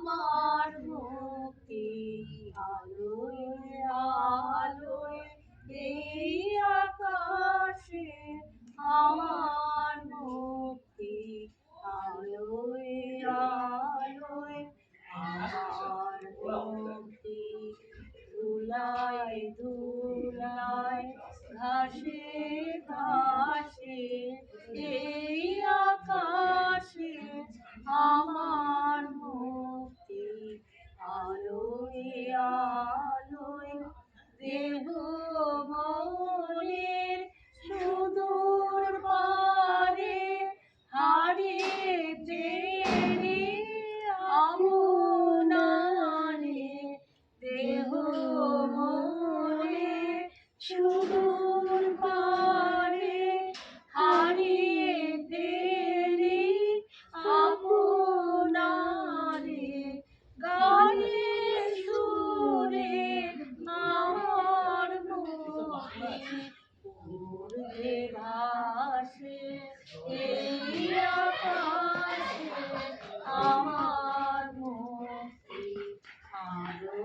আমার মুক্তি আলোয় আলোয় এই আকাশে আমার মুক্তি আলোয় আলোয় আমার মুক্তি। ধুলায় ধুলায় ঘাসে ঘাসে এই আকাশে আমার মুক্তি আলোয় দেহ মনের সুদূর পারে হারিয়ে জেনে আমনারে দেহ মনে সুদূর উড়ে ভাসে এই আকাশে আমার মুক্তি আলো